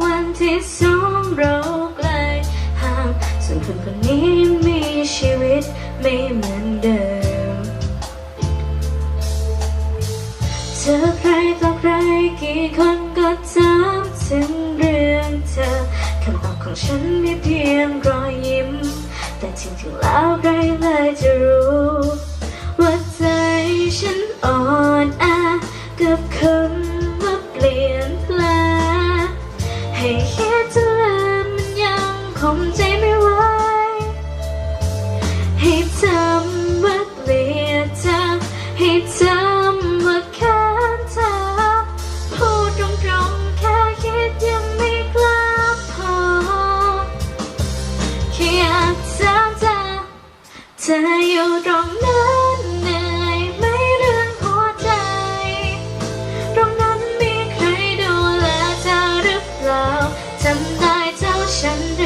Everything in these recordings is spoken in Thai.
วันที่สองเราไกลห่างส่วนคนคนนี้มีชีวิตไม่เหมือนเดิม เจอใครต่อใครกี่คนก็ถามถึงเรื่องเธอคำตอบของฉันมีเพียงรอยยิ้ม แต่จริงๆแล้วใครเลยจะรู้ ใ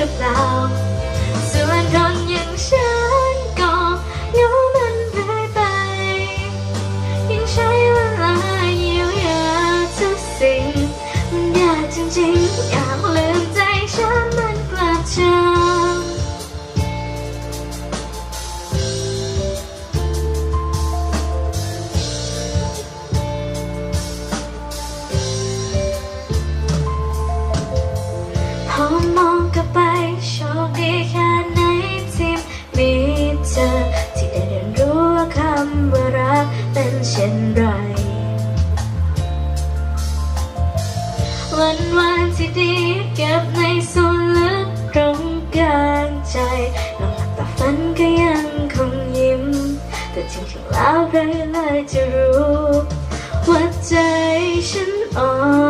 รือเปล่า ส่วนคนอย่างฉันก็เหงามันหายไป ยังใช้เวลาเยียวยาทุกสิ่ง มันยากจริงๆ แค่ไหนที่มีเธอ ที่ได้เรียนรู้ว่าคำว่ารักเป็นเช่นไร วันวานที่ดีเก็บในส่วนลึกตรงกลางใจนอนหลับตาฝันก็ยังคงยิ้ม แต่จริงๆแล้วใครเลยจะรู้ว่าใจฉันอ่อน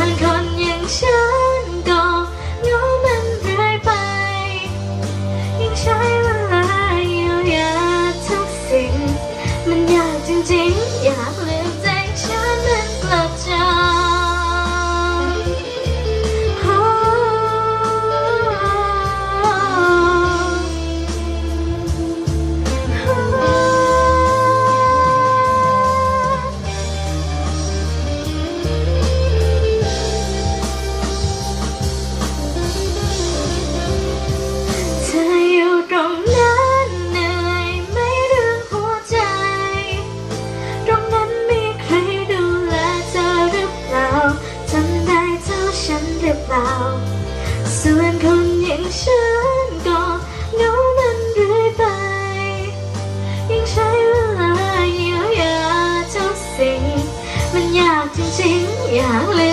ส่วนค ส่วนคนอย่างฉันก็เหงามันเรื่อยไป ยังใช้เวลาเยียวยาทุกสิ่ง มันยากจริงๆอยากเลย